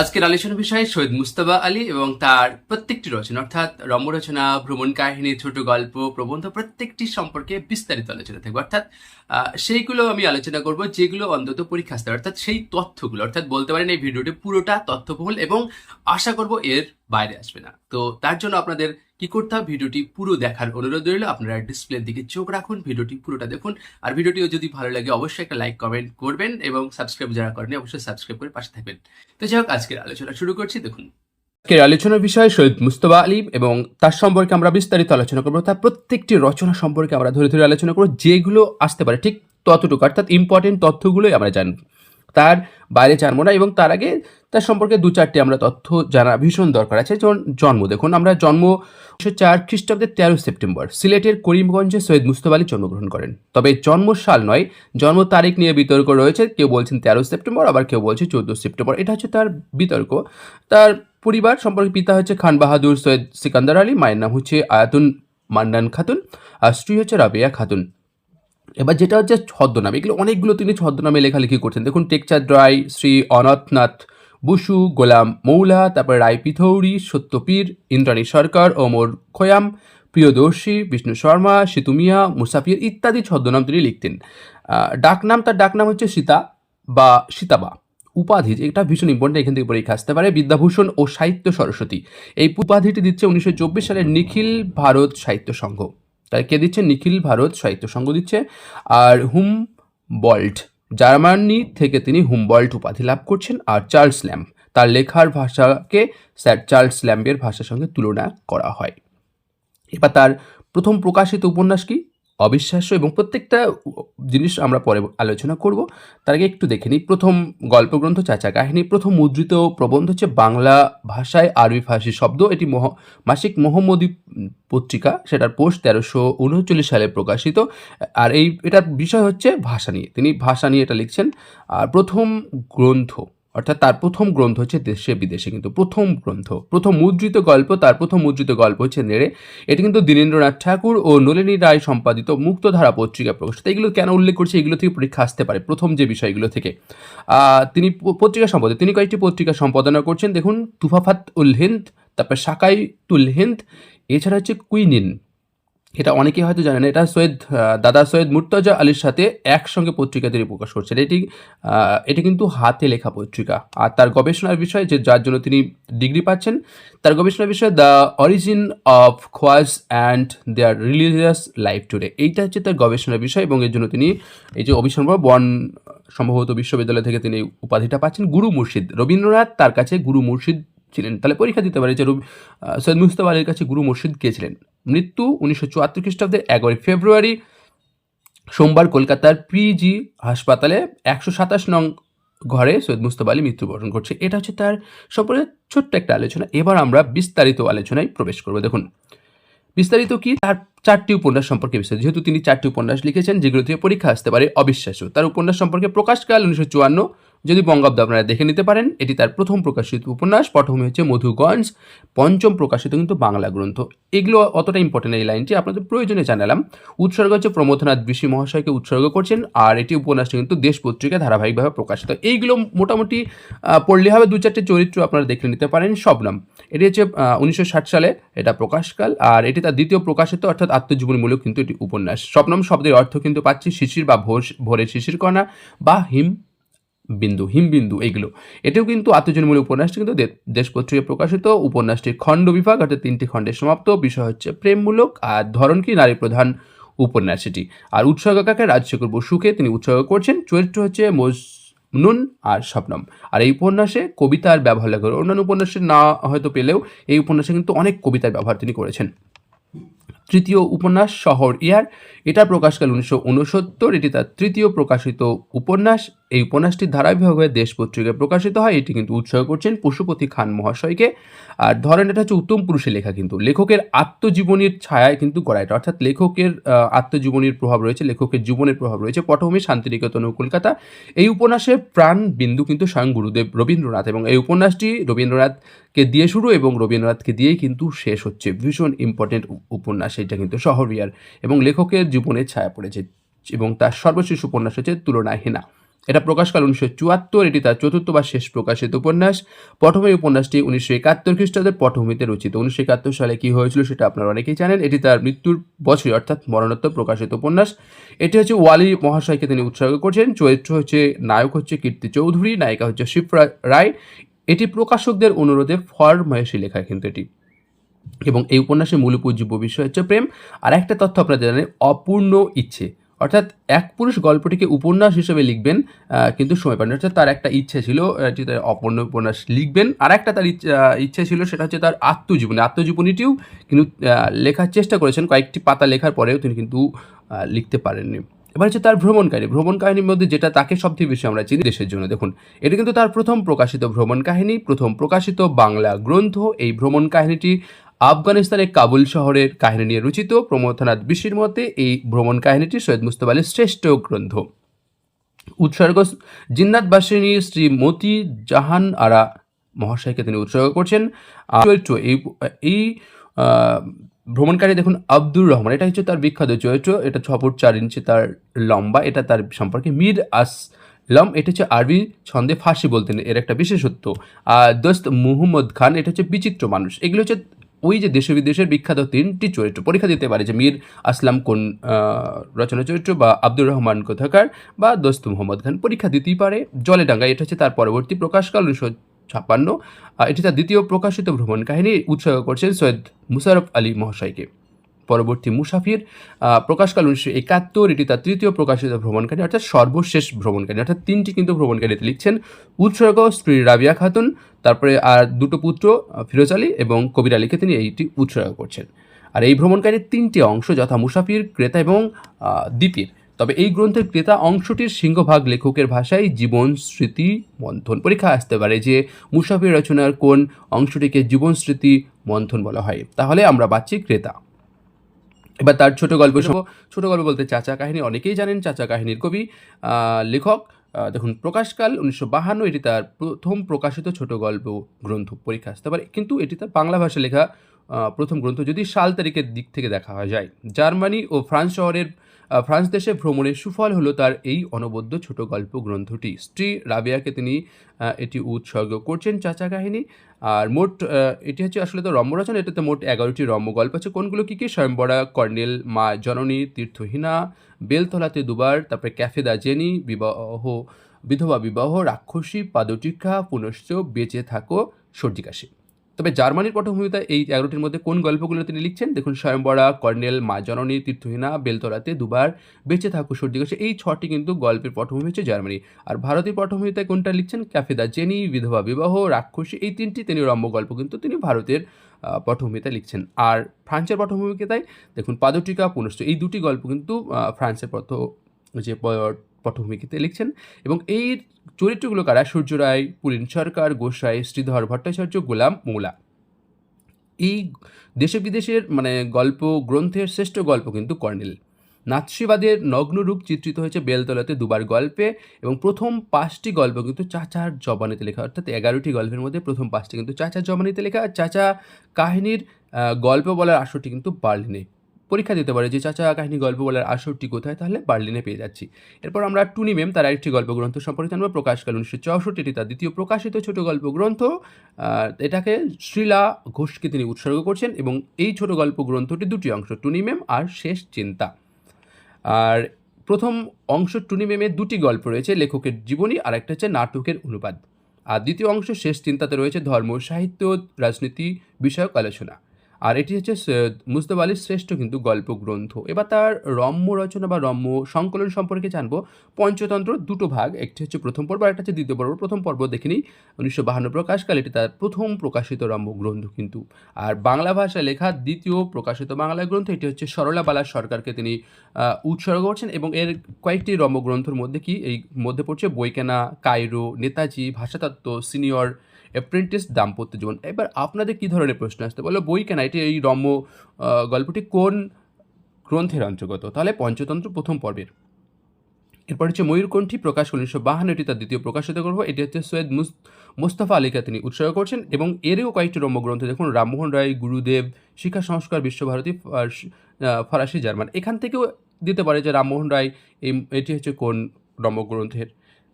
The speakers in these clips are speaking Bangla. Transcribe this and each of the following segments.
আজকের আলোচনা বিষয়ে সৈয়দ মুস্তাবা আলী এবং তার প্রত্যেকটি রচনা, অর্থাৎ রম্য রচনা ভ্রমণ কাহিনী, ছোট গল্প, প্রবন্ধ, প্রত্যেকটি সম্পর্কে বিস্তারিত আলোচনা থাকবে। অর্থাৎ সেইগুলো আমি আলোচনা করব যেগুলো অন্তত পরীক্ষা আসতে অর্থাৎ সেই তথ্যগুলো, অর্থাৎ বলতে পারেন এই ভিডিওটি পুরোটা তথ্যবহুল এবং আশা করব এর বাইরে আসবে না। তো তার জন্য আপনাদের কি করতে হবে? ভিডিওটি পুরো দেখার অনুরোধ রইল। আপনারা ডিসপ্লের দিকে চোখ রাখুন, ভিডিওটি পুরোটা দেখুন। আর ভিডিওটিও যদি ভালো লাগে, অবশ্যই একটা লাইক, কমেন্ট করবেন এবং সাবস্ক্রাইব যারা করেনি অবশ্যই সাবস্ক্রাইব করে পাশে থাকবেন। তো যাই হোক, আজকের আলোচনা শুরু করছি। দেখুন। আজকের আলোচনার বিষয় সৈয়দ মুস্তফা আলী এবং তার সম্পর্কে আমরা বিস্তারিত আলোচনা করব। তার প্রত্যেকটি রচনা সম্পর্কে আমরা ধরে ধরে আলোচনা করব। যেগুলো আসতে পারে, ঠিক ততটুকু, অর্থাৎ ইম্পর্টেন্ট তথ্যগুলোই আমরা জানব। তার বাইরে জানব না এবং তার আগে তার সম্পর্কে দু চারটি আমরা তথ্য জানা ভীষণ দরকার আছে। যেমন জন্ম, দেখুন আমরা জন্ম উনিশশো চার খ্রিস্টাব্দের তেরো সেপ্টেম্বর, সিলেটের করিমগঞ্জে সৈয়দ মুস্তফা আলী জন্মগ্রহণ করেন। তবে জন্ম সাল নয়, জন্ম তারিখ নিয়ে বিতর্ক রয়েছে, কেউ বলছেন তেরো সেপ্টেম্বর, আবার কেউ বলছে চোদ্দ সেপ্টেম্বর। এটা হচ্ছে তার বিতর্ক। তার পরিবার সম্পর্কে পিতা হচ্ছে খান বাহাদুর সৈয়দ সিকান্দার আলী, মায়ের নাম হচ্ছে আয়াতুন মান্নান খাতুন, আর স্ত্রী হচ্ছে রাবেয়া খাতুন। এবার যেটা হচ্ছে ছদ্মনাম, এগুলো অনেকগুলো তিনি ছদ্মনামে লেখালেখি করছেন। দেখুন, টেকচাঁদ রায়, শ্রী অনথনাথ বসু, গোলাম মৌলা, তারপর রায় পিথৌরি সত্যপীর, ইন্দ্রাণী সরকার, ওমর খোয়াম, প্রিয়দর্শী, বিষ্ণু শর্মা সিতুমিয়া মুসাফির ইত্যাদি ছদ্মনাম তিনি লিখতেন। ডাকনাম, তার ডাকনাম হচ্ছে সীতা বা সীতাবা, উপাধি এটা ভীষণ ইম্পর্টেন্ট এখান থেকে পরীক্ষা আসতে পারে। বিদ্যাভূষণ ও সাহিত্য সরস্বতী, এই উপাধিটি দিচ্ছে উনিশশো চব্বিশ সালের নিখিল ভারত সাহিত্য সংঘ। তাই কে দিচ্ছে? নিখিল ভারত সাহিত্য সংঘ দিচ্ছে। আর হুম বল্ট জার্মানি থেকে তিনি হুমবল্ট উপাধি লাভ করছেন আর চার্লস ল্যাম্প তার লেখার ভাষাকে স্যার চার্লস ল্যাম্বের ভাষার সঙ্গে তুলনা করা হয়। এবার তার প্রথম প্রকাশিত উপন্যাস কি? অবিশ্বাস্য এবং প্রত্যেকটা জিনিস আমরা পরে আলোচনা করব। তার আগে একটু দেখে নিই। প্রথম গল্পগ্রন্থ, চাচা কাহিনী। প্রথম মুদ্রিত প্রবন্ধ হচ্ছে বাংলা ভাষায় আরবি ফার্সি শব্দ। এটি মহ, মাসিক মোহাম্মদী পত্রিকা। সেটার পোস্ট তেরোশো উনচল্লিশ সালে প্রকাশিত। আর এই, এটার বিষয় হচ্ছে ভাষা নিয়ে। তিনি ভাষা নিয়ে এটা লিখছেন। আর প্রথম গ্রন্থ অর্থাৎ তার প্রথম গ্রন্থ হচ্ছে দেশে বিদেশে, কিন্তু প্রথম গ্রন্থ, প্রথম মুদ্রিত গল্প, তার প্রথম মুদ্রিত গল্প হচ্ছে নেড়ে। এটি কিন্তু দীনেন্দ্রনাথ ঠাকুর ও নলিনী রায় সম্পাদিত মুক্তধারা পত্রিকা প্রকাশিত। এগুলো কেন উল্লেখ করছে? এগুলো থেকে পরীক্ষা আসতে পারে প্রথম যে বিষয়গুলো থেকে। তিনি পত্রিকা সম্পাদক, তিনি কয়েকটি পত্রিকা সম্পাদনা করছেন। দেখুন, তুফাফাত উল হিন্দ, তারপর সাকাই তুল হিন্দ, এছাড়া হচ্ছে কুইনিন। এটা অনেকেই হয়তো জানেন, এটা সৈয়দ দাদা সৈয়দ মুর্তজা আলীর সাথে একসঙ্গে পত্রিকা তিনি প্রকাশ করছেন। এটি এটি কিন্তু হাতে লেখা পত্রিকা। আর তার গবেষণার বিষয়ে যে, যার জন্য তিনি ডিগ্রি পাচ্ছেন, তার গবেষণার বিষয় the origin of Khojas and their religious life today. এইটা হচ্ছে তার গবেষণার বিষয় এবং এর জন্য তিনি এই যে অভিসম্ভব বন সম্ভবত বিশ্ববিদ্যালয় থেকে তিনি উপাধিটা পাচ্ছেন গুরু মুর্শিদ। রবীন্দ্রনাথ তার কাছে গুরু মুর্শিদ ছিলেন। তাহলে পরীক্ষা দিতে পারে যে রবি- সৈয়দ মুস্তফা আলীর কাছে গুরু মুর্শিদ কে ছিলেন মৃত্যু উনিশশো চুয়াত্তর খ্রিস্টাব্দের এগারোই ফেব্রুয়ারি, সোমবার কলকাতার পিজি হাসপাতালে একশো সাতাশ নং ঘরে সৈয়দ মুস্তফা আলী মৃত্যুবরণ করছে। এটা হচ্ছে তার সম্পর্কে ছোট্ট একটা আলোচনা। এবার আমরা বিস্তারিত আলোচনায় প্রবেশ করব। দেখুন, বিস্তারিত কি? তার চারটি উপন্যাস সম্পর্কে বিস্তারিত। যেহেতু তিনি চারটি উপন্যাস লিখেছেন, যেগুলো থেকে পরীক্ষা আসতে পারে অবিশ্বাস্য। তার উপন্যাস সম্পর্কে প্রকাশকাল উনিশশো চুয়ান্ন যদি বঙ্গাব্দ আপনারা দেখে নিতে পারেন, এটি তার প্রথম প্রকাশিত উপন্যাস। পটভূমি হচ্ছে মধুগঞ্জ, পঞ্চম প্রকাশিত কিন্তু বাংলা গ্রন্থ। এগুলো অতটা ইম্পর্টেন্ট এই লাইনটি আপনাদের প্রয়োজনে জানালাম। উৎসর্গ হচ্ছে প্রমোদনাথ বিশি মহাশয়কে উৎসর্গ করছেন, আর এটি উপন্যাসটি কিন্তু দেশ পত্রিকায় ধারাবাহিকভাবে প্রকাশিত। এইগুলো মোটামুটি পড়লে হবে দু চারটে চরিত্র আপনারা দেখে নিতে পারেন শবনম এটি হচ্ছে উনিশশো ষাট সালে এটা প্রকাশকাল, আর এটি তার দ্বিতীয় প্রকাশিত, অর্থাৎ আত্মজীবনীমূলক কিন্তু এটি উপন্যাস। স্বপ্নম শব্দের অর্থ কিন্তু পাচ্ছি শিশির বা ভোর, ভোরের শিশির কণা বা হিম বিন্দু, হিমবিন্দু এইগুলো এটাও কিন্তু আত্মজীবনীমূলক উপন্যাসটি কিন্তু দেশ প্রকাশিত। উপন্যাসটির খণ্ড বিভাগ, অর্থাৎ তিনটি খণ্ডে সমাপ্ত। বিষয় হচ্ছে প্রেমমূলক আর ধরন কি, নারী প্রধান উপন্যাস এটি। আর উৎসর্গকাকে রাজশেখর বসুকে তিনি উৎসর্গ করছেন। চরিত্র হচ্ছে মজনুন আর স্বপ্নম। আর এই উপন্যাসে কবিতার ব্যবহার লাগে অন্যান্য উপন্যাসে না হয়তো পেলেও এই উপন্যাসে কিন্তু অনেক কবিতার ব্যবহার তিনি করেছেন। তৃতীয় উপন্যাস, শহর ইয়ার। এটা প্রকাশকাল উনিশশো উনসত্তর। এটি তার তৃতীয় প্রকাশিত উপন্যাস। এই উপন্যাসটি ধারাবাহিকভাবে দেশ পত্রিকায় প্রকাশিত হয়। এটি কিন্তু উৎসর্গ করছেন পশুপতি খান মহাশয়কে। আর ধরেন এটা হচ্ছে উত্তম পুরুষের লেখা কিন্তু। লেখকের আত্মজীবনীর ছায়ায় কিন্তু করা এটা। অর্থাৎ লেখকের আত্মজীবনীর প্রভাব রয়েছে, লেখকের জীবনের প্রভাব রয়েছে। পটভূমি, শান্তিনিকেতন ও কলকাতা। এই উপন্যাসের প্রাণ বিন্দু কিন্তু স্বয়ং গুরুদেব রবীন্দ্রনাথ এবং এই উপন্যাসটি রবীন্দ্রনাথকে দিয়ে শুরু এবং রবীন্দ্রনাথকে দিয়েই কিন্তু শেষ হচ্ছে। ভীষণ ইম্পর্টেন্ট উপন্যাস এটা কিন্তু। শহরিয়ার এবং লেখকের জীবনের ছায়া পড়েছে এবং তার সর্বশেষ উপন্যাস হচ্ছে তুলনাহীনা এটা প্রকাশকাল উনিশশো চুয়াত্তর, এটি তার চতুর্থ বা শেষ প্রকাশিত উপন্যাস। পটভূমি উপন্যাসটি উনিশশো একাত্তর খ্রিস্টাব্দের পটভূমিতে রচিত। উনিশশো একাত্তর সালে কি হয়েছিল সেটা আপনারা অনেকেই জানেন। এটি তার মৃত্যুর বছরই, অর্থাৎ মরণোত্তর প্রকাশিত উপন্যাস। এটি হচ্ছে ওয়ালি মহাশয়কে তিনি উৎসর্গ করছেন। চরিত্র হচ্ছে, নায়ক হচ্ছে কীর্তি চৌধুরী, নায়িকা হচ্ছে শিপ্রা রায়। এটি প্রকাশকদের অনুরোধে ফর ফরমায়েশি লেখা কিন্তু এটি। এবং এই উপন্যাসের মূল উপজীব্য বিষয় হচ্ছে প্রেম। আর একটা তথ্য আপনারা জানেন অপূর্ণ ইচ্ছে। অর্থাৎ এক পুরুষ গল্পটিকে উপন্যাস হিসেবে লিখবেন কিন্তু সময় পান অর্থাৎ তার একটা ইচ্ছে ছিল যে তার অপূর্ণ উপন্যাস লিখবেন। আর একটা তার ইচ্ছা ছিল, সেটা হচ্ছে তার আত্মজীবনী। আত্মজীবনীটিও কিন্তু লেখার চেষ্টা করেছেন। কয়েকটি পাতা লেখার পরেও তিনি কিন্তু লিখতে পারেননি। এবার হচ্ছে তার ভ্রমণ কাহিনী ভ্রমণ কাহিনীর মধ্যে যেটা তাকে সবথেকে বেশি আমরা চিনি, দেশের জন্য। দেখুন, এটা কিন্তু তার প্রথম প্রকাশিত ভ্রমণ কাহিনী প্রথম প্রকাশিত বাংলা গ্রন্থ। এই ভ্রমণ কাহিনীটি আফগানিস্তানের কাবুল শহরের কাহিনী নিয়ে রচিত প্রমথনাথ বিশির মতে, এই ভ্রমণ কাহিনীটি সৈয়দ মুস্তফা আলীর শ্রেষ্ঠ গ্রন্থ। উৎসর্গ জিন্নাত বাসিনী শ্রী মতি জাহান আরা মহাশয়কে তিনি উৎসর্গ করছেন। চরিত্র এই এই ভ্রমণকারী দেখুন আব্দুর রহমান। এটা হচ্ছে তার বিখ্যাত চরিত্র এটা ছ ফুট চার ইঞ্চি তার লম্বা। এটা তার সম্পর্কে মীর আসলম। এটা হচ্ছে আরবি ছন্দে ফাঁসি বলতেন। এর একটা বিশেষত্ব। আর দোস্ত মুহম্মদ খান, এটা হচ্ছে বিচিত্র মানুষ। এগুলো হচ্ছে ওই যে দেশে বিদেশের বিখ্যাত তিনটি চরিত্র। পরীক্ষা দিতে পারে যে মীর আসলাম কোন রচনা চরিত্র বা আব্দুর রহমান কোথাকার বা দোস্ত মোহাম্মদ খান। পরীক্ষা দিতেই পারে। জলে ডাঙ্গা, এটা হচ্ছে তার পরবর্তী প্রকাশকাল উনিশশো ছাপ্পান্ন। এটি তার দ্বিতীয় প্রকাশিত ভ্রমণ কাহিনী। উৎসর্গ করছেন সৈয়দ মুশারফ আলী মহাশয়কে। পরবর্তী মুসাফির প্রকাশকাল উনিশশো একাত্তর, এটি তার তৃতীয় প্রকাশিত ভ্রমণকারী, অর্থাৎ সর্বশেষ ভ্রমণকারী, অর্থাৎ তিনটি কিন্তু ভ্রমণকারীতে লিখছেন উৎসর্গ স্ত্রী রাবিয়া খাতুন, তারপরে আর দুটো পুত্র ফিরোজ আলী এবং কবির আলীকে তিনি এইটি উৎসর্গ করছেন। আর এই ভ্রমণকারীর তিনটি অংশ যথা মুসাফির, ক্রেতা এবং দ্বীপের তবে এই গ্রন্থের ক্রেতা অংশটির সিংহভাগ লেখকের ভাষায় জীবন, স্মৃতি, মন্থন পরীক্ষা আসতে পারে যে মুসাফির রচনার কোন অংশটিকে জীবন, স্মৃতি, মন্থন বলা হয়। তাহলে আমরা পাচ্ছি ক্রেতা। এবার তার ছোট গল্প ছোট গল্প বলতে চাচা কাহিনী, অনেকেই জানেন চাচা কাহিনীর কবি লেখক দেখুন প্রকাশকাল উনিশশো বাহান্ন, এটি তার প্রথম প্রকাশিত ছোট গল্প গ্রন্থ পরীক্ষা। আসতে পারে, কিন্তু এটি তার বাংলা ভাষা লেখা প্রথম গ্রন্থ যদি সাল তারিখের দিক থেকে দেখা হয় যায়। জার্মানি ও ফ্রান্স শহরের ফ্রান্স দেশে ভ্রমণের সুফল হলো তার এই অনবদ্য ছোট গল্প গ্রন্থটি। স্ত্রী রাবিয়াকে তিনি এটি উৎসর্গ করছেন চাচা কাহিনী আর মোট এটি হচ্ছে আসলে তো রম্য রচনা, এটাতে মোট এগারোটি রম্য গল্প আছে। কোনগুলো কী কী? স্বয়ম্বরা, কর্নেল, মা জননী, তীর্থহীনা, বেলতলাতে দুবার, তারপরে ক্যাফে দা জেনি, বিবাহ, বিধবা বিবাহ, রাক্ষসী পাদটিকা পুনশ্চ বেঁচে থাকো সর্দি কাশি তবে জার্মানির পটভূমিতে এই এগারোটির মধ্যে কোন গল্পগুলো তিনি লিখছেন? দেখুন স্বয়ংবরা কর্নেল মা জননী, তীর্থহীনা, বেলতলাতে দুবার বেঁচে থাকো সর্দি কাশি, এই ছটি কিন্তু গল্পের পটভূমি হচ্ছে জার্মানি। আর ভারতীয় পটভূমিতে কোনটা লিখছেন? ক্যাফেদা জেনি, বিধবা বিবাহ, রাক্ষসী, এই তিনটি তিনি রম্য গল্প কিন্তু তিনি ভারতের পটভূমিতে লিখছেন। আর ফ্রান্সের পটভূমিকে তাই? দেখুন, পাদটিকা, পুনশ্চ, এই দুটি গল্প কিন্তু ফ্রান্সের পথ যে পটভূমিতে লিখছেন এবং এই চরিত্রগুলো কারা? সূর্য রায়, পুলিন সরকার গোসাই শ্রীধর ভট্টাচার্য, গোলাম মৌলা। এই দেশে বিদেশের মানে গল্প, গ্রন্থের শ্রেষ্ঠ গল্প কিন্তু কর্নেল। নাৎসিবাদের নগ্নরূপ চিত্রিত হয়েছে বেলতলাতে দুবার গল্পে এবং প্রথম পাঁচটি গল্প কিন্তু চাচার জবানিতে লেখা। অর্থাৎ এগারোটি গল্পের মধ্যে প্রথম পাঁচটি কিন্তু চাচার জবানিতে লেখা। চাচা কাহিনীর গল্প বলার আসরটি কিন্তু বার্লিনে। পরীক্ষা দিতে পারে যে, চাচা, কাহিনী, গল্প বলার আসরটি কোথায়? তাহলে বার্লিনে পেয়ে যাচ্ছি। এরপর আমরা টুনি মেম তার আরেকটি গল্প গ্রন্থ সম্পর্কে জানব। প্রকাশকাল উনিশশো চৌষট্টি এটি তার দ্বিতীয় প্রকাশিত ছোট গল্প গ্রন্থ এটাকে শ্রীলা ঘোষকে তিনি উৎসর্গ করছেন এবং এই ছোট গল্প গ্রন্থটি দুটি অংশ, টুনি মেম আর শেষ চিন্তা। আর প্রথম অংশ টুনি মেমের দুটি গল্প রয়েছে, লেখকের জীবনী আর একটা হচ্ছে নাটকের অনুবাদ। আর দ্বিতীয় অংশ শেষ চিন্তাতে রয়েছে ধর্ম, সাহিত্য, রাজনীতি বিষয়ক আলোচনা। আর এটি হচ্ছে মুস্তফা আলীর শ্রেষ্ঠ কিন্তু গল্প গ্রন্থ এবার তার রম্য রচনা বা রম্য সংকলন সম্পর্কে জানব। পঞ্চতন্ত্র দুটো ভাগ, একটি হচ্ছে প্রথম পর্ব আর একটা হচ্ছে দ্বিতীয় পর্ব। প্রথম পর্ব দেখে নিই, উনিশশো বাহান্ন প্রকাশকাল এটি তার প্রথম প্রকাশিত রম্য গ্রন্থ কিন্তু। আর বাংলা ভাষায় লেখা দ্বিতীয় প্রকাশিত বাংলা গ্রন্থ, এটি হচ্ছে সরলা বালা সরকারকে তিনি উৎসর্গ করছেন এবং এর কয়েকটি রম্য গ্রন্থের মধ্যে কি, এই মধ্যে পড়ছে বইকেনা কায়রো, নেতাজি, ভাষাতত্ত্ব, সিনিয়র অ্যাপ্রেন্টিস দাম্পত্য জীবন। এবার আপনাদের কী ধরনের প্রশ্ন আসতে বলো, বই কেনা, এটি এই রম্য গল্পটি কোন গ্রন্থের অন্তর্গত? তাহলে পঞ্চতন্ত্র প্রথম পর্বের। এরপর হচ্ছে ময়ূরকণ্ঠী প্রকাশ উনিশশো বাহান্ন এটি তার দ্বিতীয় প্রকাশিত গল্প এটি হচ্ছে সৈয়দ মুস, মোস্তফা আলীকে তিনি উৎসর্গ করছেন এবং এরও কয়েকটি রম্য গ্রন্থ। দেখুন, রামমোহন রায়, গুরুদেব শিক্ষা সংস্কার, বিশ্বভারতী ফার্স- জার্মান। এখান থেকেও দিতে পারে যে রামমোহন রায় এই, এটি হচ্ছে কোন রম্য গ্রন্থের।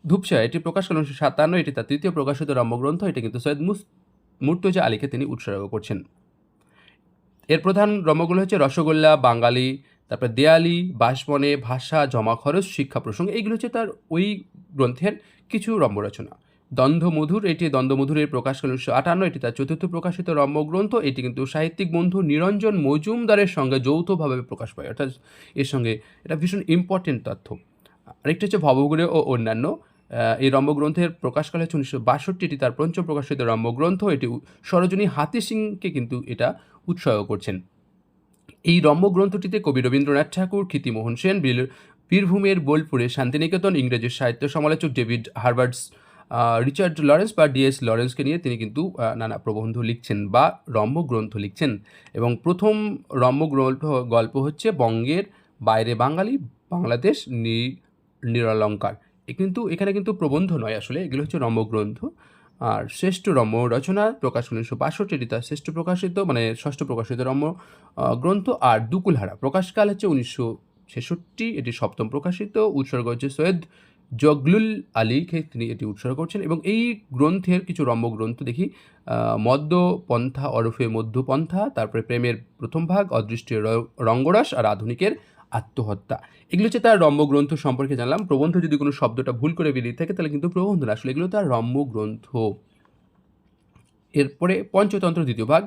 ধূপসা এটি প্রকাশ করেন উনিশশো সাতান্ন, এটি তার তৃতীয় প্রকাশিত রম্যগ্রন্থ, এটি কিন্তু সৈয়দ মুস, মুর্তজা আলীকে তিনি উৎসর্গ করছেন। এর প্রধান রম্যগুলো হচ্ছে রসগোল্লা, বাঙালি, তারপর দেয়ালি বাসবনে ভাষা, জমা খরচ, শিক্ষা প্রসঙ্গ, এইগুলো হচ্ছে তার ওই গ্রন্থের কিছু রম্য রচনা দ্বন্দ্বমধুর, এটি দ্বন্দ্বমধুরের প্রকাশ করেন উনিশশো আটান্ন, এটি তার চতুর্থ প্রকাশিত রম্যগ্রন্থ, এটি কিন্তু সাহিত্যিক বন্ধু নিরঞ্জন মজুমদারের সঙ্গে যৌথভাবে প্রকাশ পায়, অর্থাৎ এর সঙ্গে এটা ভীষণ ইম্পর্টেন্ট তথ্য। আরেকটি হচ্ছে ভবগুরে ও অন্যান্য এই রম্যগ্রন্থের প্রকাশকাল হচ্ছে উনিশশো বাষট্টি এটি তার পঞ্চম প্রকাশিত রম্যগ্রন্থ, এটি সরোজনী হাতি সিংকে কিন্তু এটা উৎসর্গ করছেন। এই রম্যগ্রন্থটিতে কবি রবীন্দ্রনাথ ঠাকুর, ক্ষিতিমোহন সেন, বীর- বীরভূমের বোলপুরে শান্তিনিকেতন, ইংরেজি সাহিত্য সমালোচক ডেভিড হার্বার্টস রিচার্ড লরেন্স বা ডিএস লরেন্সকে নিয়ে তিনি কিন্তু নানা প্রবন্ধ লিখছেন বা রম্যগ্রন্থ লিখছেন। এবং প্রথম রম্যগ্রন্থ গল্প হচ্ছে বঙ্গের বাইরে বাঙালি, বাংলাদেশ নিরলঙ্কার। কিন্তু এখানে কিন্তু প্রবন্ধ নয় আসলে এগুলো হচ্ছে রম্যগ্রন্থ। আর শ্রেষ্ঠ রম্য রচনা প্রকাশ উনিশশো বাষট্টি তার শ্রেষ্ঠ প্রকাশিত মানে ষষ্ঠ প্রকাশিত রম্য গ্রন্থ। আর দুকুলহারা প্রকাশকাল হচ্ছে উনিশশো ছেষট্টি এটি সপ্তম প্রকাশিত। উৎসর্গ হচ্ছে সৈয়দ জগলুল আলীকে তিনি এটি উৎসর্গ করছেন। এবং এই গ্রন্থের কিছু রম্য গ্রন্থ দেখি আহ, মদ্য পন্থা ওরফে মধ্যপন্থা তারপরে প্রেমের প্রথম ভাগ অদৃষ্টের রঙ্গরস আর আধুনিকের আত্মহত্যা। এগুলো হচ্ছে তার রম্য গ্রন্থ সম্পর্কে জানলাম। প্রবন্ধ যদি কোনো শব্দটা ভুল করে বেরিয়ে থাকে, তাহলে কিন্তু প্রবন্ধ না। আসলে এগুলো তার রম্য গ্রন্থ এরপরে পঞ্চতন্ত্র দ্বিতীয় ভাগ।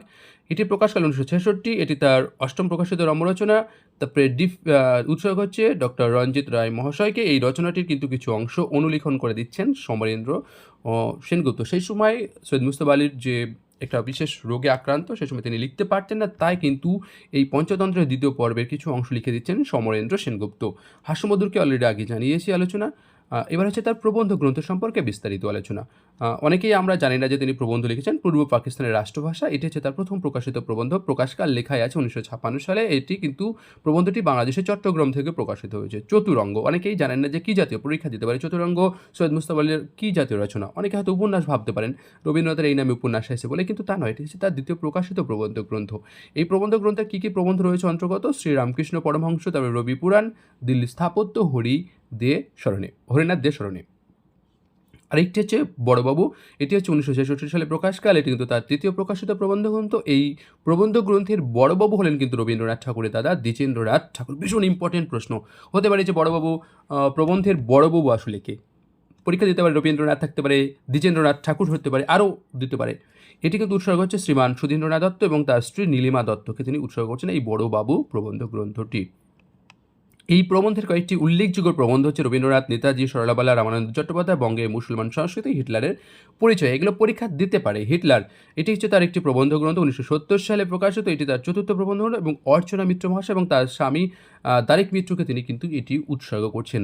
এটি প্রকাশকাল উনিশশো ছেষট্টি। এটি তার অষ্টম প্রকাশিত রম্যরচনা। তারপরে ডিফ উৎসর্গ হচ্ছে ডক্টর রঞ্জিত রায় মহাশয়কে। এই রচনাটির কিন্তু কিছু অংশ অনুলিখন করে দিচ্ছেন সমরেন্দ্র সেনগুপ্ত। সেই সময় সৈয়দ মুস্তফা আলীর যে একটা বিশেষ রোগে আক্রান্ত, সে সময় তিনি লিখতে পারতেন না, তাই কিন্তু এই পঞ্চতন্ত্রের দ্বিতীয় পর্বের কিছু অংশ লিখে দিচ্ছেন সমরেন্দ্র সেনগুপ্ত। হাস্যমধুরকে অলরেডি আগে জানিয়েছি আলোচনা। এবার হচ্ছে তার প্রবন্ধ গ্রন্থ সম্পর্কে বিস্তারিত আলোচনা। অনেকেই আমরা জানি না যে তিনি প্রবন্ধ লিখেছেন। পূর্ব পাকিস্তানের রাষ্ট্রভাষা, এটি হচ্ছে তার প্রথম প্রকাশিত প্রবন্ধ। প্রকাশকাল লেখায় আছে উনিশশো ছাপ্পান্ন সালে। এটি কিন্তু প্রবন্ধটি বাংলাদেশের চট্টগ্রাম থেকে প্রকাশিত হয়েছে। চতুরঙ্গ। অনেকেই জানেন না যে কী জাতীয় পরীক্ষা দিতে পারে চতুরঙ্গ, সৈয়দ মুস্তাফ আলীর কী জাতীয় রচনা। অনেকে হয়তো উপন্যাস ভাবতে পারেন, রবীন্দ্রনাথের এই নামে উপন্যাস এসে বলে, কিন্তু তা নয়, এটি হচ্ছে তার দ্বিতীয় প্রকাশিত প্রবন্ধ গ্রন্থ। এই প্রবন্ধ গ্রন্থে কী কী প্রবন্ধ রয়েছে অন্তর্গত? শ্রীরামকৃষ্ণ পরমহংস, তারপরে রবি পুরাণ, দিল্লি স্থাপত্য, হরি দে স্মরণে হরিনাথ দে স্মরণে আরেকটি হচ্ছে বড়বাবু, এটি হচ্ছে উনিশশো ছেষট্টি সালে প্রকাশকাল, এটি কিন্তু তার তৃতীয় প্রকাশিত প্রবন্ধ গ্রন্থ। এই প্রবন্ধ গ্রন্থের বড়বাবু হলেন কিন্তু রবীন্দ্রনাথ ঠাকুরের দাদা, দ্বিজেন্দ্রনাথ ঠাকুর। ভীষণ ইম্পর্টেন্ট প্রশ্ন। হতে পারে যে বড়বাবু প্রবন্ধের বড়বাবু আসলে কে? পরীক্ষা দিতে পারে রবীন্দ্রনাথ, থাকতে পারে দ্বিজেন্দ্রনাথ ঠাকুর, হতে পারে আরও দিতে পারে। এটি কিন্তু উৎসর্গ হচ্ছে শ্রীমান সুধীন্দ্রনাথ দত্ত এবং তার স্ত্রী নীলিমা দত্তকে তিনি উৎসর্গ করছেন এই বড়বাবু প্রবন্ধ গ্রন্থটি। এই প্রবন্ধের কয়েকটি উল্লেখযোগ্য প্রবন্ধ হচ্ছে রবীন্দ্রনাথ, নেতাজি, সরলাবালা, রামানন্দ চট্টোপাধ্যায়, বঙ্গে মুসলমান সংস্কৃতি, হিটলারের পরিচয়। এগুলো পরীক্ষা দিতে পারে। হিটলার, এটি হচ্ছে তার একটি প্রবন্ধ গ্রন্থ, উনিশশো সত্তর সালে প্রকাশিত। এটি তার চতুর্থ প্রবন্ধ গ্রন্থ এবং অর্চনা মিত্র মহাশয় এবং তার স্বামী দারিক মিত্রকে তিনি কিন্তু এটি উৎসর্গ করছেন।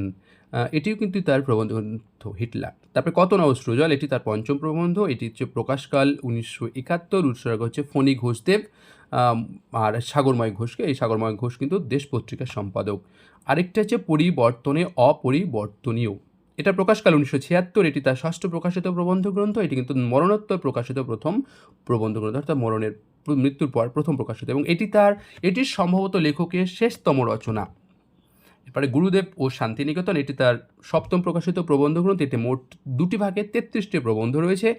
এটিও কিন্তু তার প্রবন্ধ গ্রন্থ, হিটলার। তারপরে কত না অস্ত্রজল এটি তার পঞ্চম প্রবন্ধ। এটি হচ্ছে প্রকাশকাল উনিশশো একাত্তর, উৎসর্গ হচ্ছে ফণি ঘোষদেব। আর সাগরময় ঘোষকে এই সাগরময় ঘোষ কিন্তু দেশ পত্রিকার সম্পাদক। আরেকটা হচ্ছে পরিবর্তনে অপরিবর্তনীয়। এটা প্রকাশকাল উনিশশো ছিয়াত্তর, এটি তার ষষ্ঠ প্রকাশিত প্রবন্ধ গ্রন্থ, এটি কিন্তু মরণোত্তর প্রকাশিত প্রথম প্রবন্ধ গ্রন্থ, অর্থাৎ মরণের মৃত্যুর পর প্রথম প্রকাশিত। এবং এটি তার এটি সম্ভবত লেখকের শেষতম রচনা। এরপরে গুরুদেব ও শান্তিনিকেতন, এটি তার সপ্তম প্রকাশিত প্রবন্ধ গ্রন্থ এটি মোট দুটি ভাগে তেত্রিশটি প্রবন্ধ রয়েছে।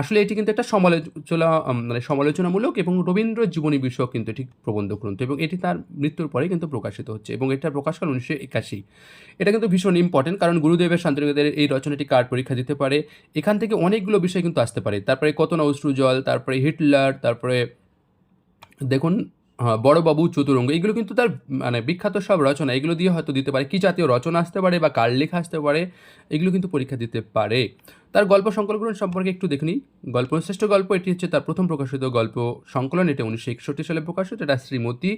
আসলে এটি কিন্তু একটা সমালোচনা মানে সমালোচনামূলক এবং রবীন্দ্র জীবনী বিষয়ক কিন্তু এটি প্রবন্ধ গ্রন্থ এবং এটি তার মৃত্যুর পরে কিন্তু প্রকাশিত হচ্ছে এবং এটার প্রকাশকাল উনিশশো একাশি। এটা কিন্তু ভীষণ ইম্পর্টেন্ট কারণ গুরুদেবের শান্তিনিকেতনের এই রচনাটি কার পরীক্ষা দিতে পারে? এখান থেকে অনেকগুলো বিষয় কিন্তু আসতে পারে। তারপরে কত না জল, তারপরে হিটলার, তারপরে দেখুন বড়বাবু, চতুরঙ্গ, এগুলো কিন্তু তার মানে বিখ্যাত সব রচনা, এগুলো দিয়ে হয়তো দিতে পারে। কী জাতীয় রচনা আসতে পারে বা কার লেখা আসতে পারে, এগুলো কিন্তু পরীক্ষা দিতে পারে। তার গল্প সংকলন সম্পর্কে একটু দেখে নিই। গল্প শ্রেষ্ঠ গল্প, এটি হচ্ছে তার প্রথম প্রকাশিত গল্প সংকলন। এটা উনিশশো একষট্টি সালে প্রকাশিত। এটা শ্রীমতী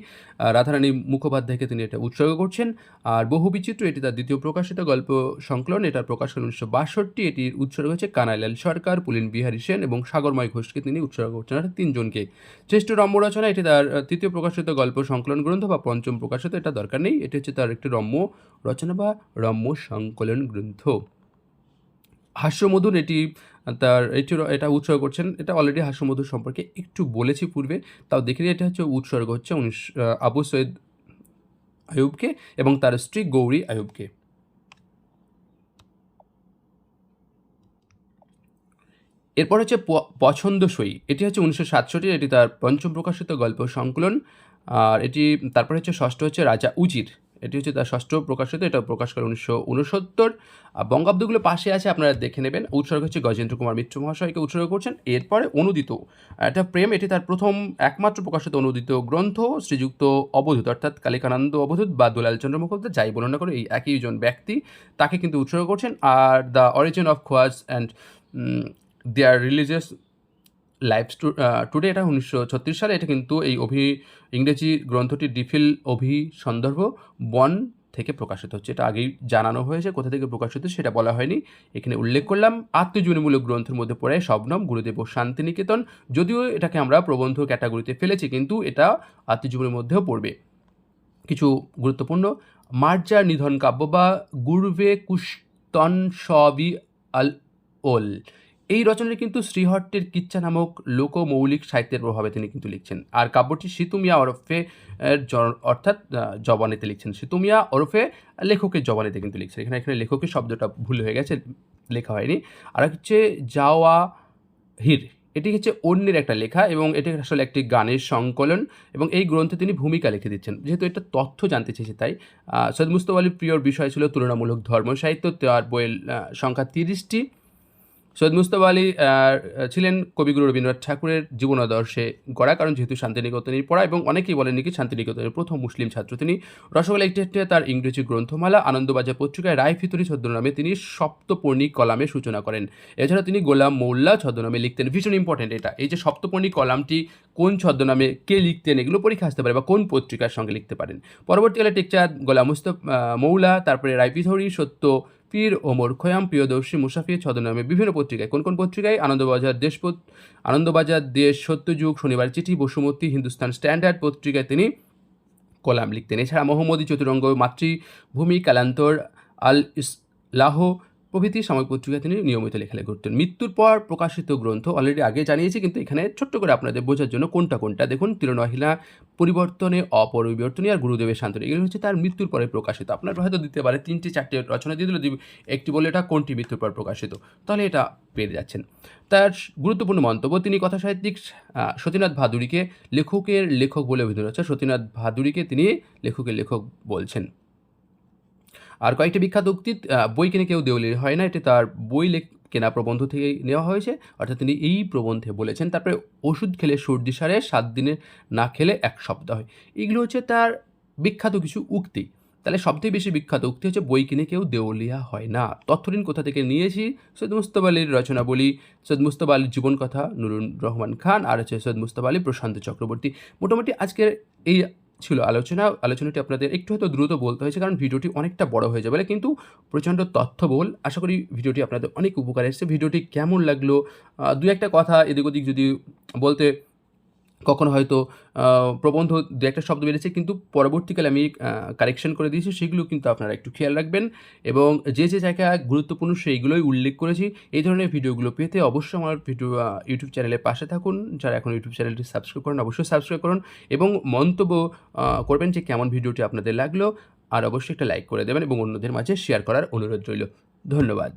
রাধারানী মুখোপাধ্যায়কে তিনি এটা উৎসর্গ করছেন। আর বহু বিচিত্র, এটি তার দ্বিতীয় প্রকাশিত গল্প সংকলন। এটার প্রকাশ করেন উনিশশো বাষট্টি। এটির উৎসর্গ হচ্ছে কানাইলাল সরকার, পুলিন বিহারী সেন এবং সাগরময় ঘোষকে তিনি উৎসর্গ করছেন, অর্থাৎ তিনজনকে। শ্রেষ্ঠ রম্য রচনা, এটি তার তৃতীয় প্রকাশিত গল্প সংকলন গ্রন্থ বা পঞ্চম প্রকাশিত। এটা দরকার নেই। এটি হচ্ছে তার একটি রম্য রচনা বা রম্য সংকলন গ্রন্থ। হাস্যমধুর এটি, তার এটি এটা উৎসর্গ করছেন, এটা অলরেডি হাস্যমধুর সম্পর্কে একটু বলেছি পূর্বে, তাও দেখে এটা হচ্ছে উৎসর্গ হচ্ছে উনিশ আবু সৈয়দ আয়ুবকে এবং তার স্ত্রী গৌরী আয়ুবকে এরপর হচ্ছে পছন্দসই, এটি হচ্ছে উনিশশো সাতষট্টি এটি তার পঞ্চম প্রকাশিত গল্প সংকলন, আর এটি, তারপরে হচ্ছে ষষ্ঠ হচ্ছে রাজা উজির। এটি হচ্ছে তার ষষ্ঠ প্রকাশিত, এটা প্রকাশ করে উনিশশো উনসত্তর। বঙ্গাব্দগুলো পাশে আছে, আপনারা দেখে নেবেন। উৎসর্গ হচ্ছে গজেন্দ্র কুমার মিত্র মহাশয়কে উৎসর্গ করছেন। এরপরে অনুদিত এটা প্রেম, এটি তার প্রথম একমাত্র প্রকাশিত অনুদিত গ্রন্থ, শ্রীযুক্ত অবধূত, অর্থাৎ কালিকানন্দ অবধূত বা দুলাল চন্দ্র মুখোপাধ্যায়, যাই বলুন না করে এই একই জন ব্যক্তি, তাকে কিন্তু উৎসর্গ করছেন। আর the origin of Khojas and their religious life today এটা উনিশশো ছত্রিশ সালে, এটা কিন্তু এই অভি, ইংরেজি গ্রন্থটি ডিফিল অভি সন্দর্ভ বন থেকে প্রকাশিত হচ্ছে। এটা আগেই জানানো হয়েছে, কোথা থেকে প্রকাশিত সেটা বলা হয়নি। এখানে উল্লেখ করলাম, আত্মজীবনীমূলক গ্রন্থের মধ্যে পড়ে শবনম, গুরুদেব ও শান্তিনিকেতন। যদিও এটাকে আমরা প্রবন্ধ ক্যাটাগরিতে ফেলেছি, কিন্তু এটা আত্মজীবনীর মধ্যেও পড়বে। কিছু গুরুত্বপূর্ণ মার্জার নিধন কাব্য বা গুরবে কুস্তন সবি আল ওল। এই রচনাটি কিন্তু শ্রীহট্টের কিচ্ছা নামক লোকমৌলিক সাহিত্যের প্রভাবে তিনি কিন্তু লিখছেন। আর কাব্যটি সিতুমিয়া ওরফে অর্থাৎ জবানেতে লিখছেন। সিতুমিয়া ওরফে লেখকের জবানেতে কিন্তু লিখছেন। এখানে এখানে লেখকের শব্দটা ভুল হয়ে গেছে, লেখা হয়নি। আর হচ্ছে যাওয়া হির এটি হচ্ছে অন্যের একটা লেখা এবং এটি আসলে একটি গানের সংকলন এবং এই গ্রন্থে তিনি ভূমিকা লিখে দিচ্ছেন। যেহেতু এটা তথ্য জানতে চেয়েছে তাই সৈয়দ মুস্তফা আলীর প্রিয় বিষয় ছিল তুলনামূলক ধর্ম সাহিত্য তার বইয়ের সংখ্যা তিরিশটি। সৈয়দ মুস্তফা আলী ছিলেন কবিগুরু রবীন্দ্রনাথ ঠাকুরের জীবনাদর্শে গড়া, কারণ যেহেতু শান্তিনিকেতনের পড়া এবং অনেকেই বলেন নাকি শান্তিনিকেতনের প্রথম মুসলিম ছাত্র তিনি। রসগোল্লা একটি তার ইংরেজি গ্রন্থমালা আনন্দবাজার পত্রিকায় রায় ফিতরি ছদ্মনামে তিনি সপ্তপর্ণিক কলামে সূচনা করেন। এছাড়া তিনি গোলাম মোল্লা ছদ্মনামে লিখতেন, ভীষণ ইম্পর্টেন্ট এটা। এই যে সপ্তপর্ণিক কলামটি কোন ছদ্মনামে কে লিখতেন, এগুলো পরীক্ষা আসতে পারে বা কোন পত্রিকার সঙ্গে লিখতে পারেন। পরবর্তীকালে টেকচাঁদ, গোলাম মুস্তফ মৌলা তারপরে রায়পিথরি সত্য পীর ওমর খয়াম, প্রিয়দর্শী মুসাফির ছদ্মনামে বিভিন্ন পত্রিকায়। কোন কোন পত্রিকায়? আনন্দবাজার, দেশপত আনন্দবাজার, দেশ সত্যযুগ, শনিবার চিঠি, বসুমতী, হিন্দুস্তান স্ট্যান্ডার্ড পত্রিকায় তিনি কলাম লিখতেন। এছাড়া মোহাম্মদী চতুরঙ্গ মাতৃভূমি, কালান্তর আল ইসলাহ প্রভৃতি সাময়িক পত্রিকায় তিনি নিয়মিত লেখালেখি করতেন। মৃত্যুর পর প্রকাশিত গ্রন্থ অলরেডি আগে জানিয়েছি, কিন্তু এখানে ছোট্ট করে আপনাদের বোঝার জন্য কোনটা কোনটা। দেখুন তিরনহিলা পরিবর্তনে, অপরিবর্তনী আর গুরুদেবের শান্তনী। এগুলো হচ্ছে তার মৃত্যুর পরে প্রকাশিত। আপনার হয়তো দিতে পারে তিনটি চারটি রচনা দিয়ে দিল একটি বলে এটা কোনটি মৃত্যুর পর প্রকাশিত? তাহলে এটা পেয়ে যাচ্ছেন। তার গুরুত্বপূর্ণ মন্তব্য, তিনি কথা সাহিত্যিক সতীনাথ ভাদুরীকে লেখকের লেখক বলে অভিযোগ হচ্ছে সতীনাথ ভাদুরীকে তিনি লেখকের লেখক বলছেন। আর কয়েকটি বিখ্যাত উক্তি বই কিনে কেউ দেউলির হয় না, এটি তার বই লেখ, কেনা প্রবন্ধ থেকে নেওয়া হয়েছে। অর্থাৎ তিনি এই প্রবন্ধে বলেছেন, তারপরে ওষুধ খেলে সর্দি সারে, সাত দিনে না খেলে এক সপ্তাহ হয়। এগুলো হচ্ছে তার বিখ্যাত কিছু উক্তি। তাহলে সবথেকে বেশি বিখ্যাত উক্তি হচ্ছে বই কিনে কেউ দেউলিয়া হয় না। তথ্যঋণ কোথা থেকে নিয়েছি? সৈয়দ মুস্তফা আলীর রচনা বলি। সৈয়দ মুস্তফা আলীর জীবন কথা নুরুন রহমান খান আর হচ্ছে সৈয়দ মুস্তফা আলী প্রশান্ত চক্রবর্তী। মোটামুটি আজকের এই ছিল। আলোচনা, আলোচনাটি আপনাদের একটু হয়তো দ্রুত বলতে হয়েছে, কারণ ভিডিওটি অনেকটা বড় হয়ে যাবে। কিন্তু প্রচণ্ড তথ্যবহুল। আশা করি ভিডিওটি আপনাদের অনেক উপকার এসেছে। ভিডিওটি কেমন লাগল? দু একটা কথা এদিক ওদিক যদি বলতে কখনো হয়তো প্রবন্ধ দু একটা শব্দ বেড়েছে কিন্তু পরবর্তীকালে আমি কারেকশন করে দিয়েছি, সেগুলো কিন্তু আপনারা একটু খেয়াল রাখবেন এবং যে যে জায়গা গুরুত্বপূর্ণ সেইগুলোই উল্লেখ করেছি। এই ধরনের ভিডিওগুলো পেতে অবশ্যই আমার ভিডিও ইউটিউব চ্যানেলের পাশে থাকুন। যারা এখন ইউটিউব চ্যানেলটি সাবস্ক্রাইব করেন, অবশ্যই সাবস্ক্রাইব করুন এবং মন্তব্য করবেন যে কেমন ভিডিওটি আপনাদের লাগল, আর অবশ্যই একটা লাইক করে দেবেন এবং অন্যদের মাঝে শেয়ার করার অনুরোধ রইল। ধন্যবাদ।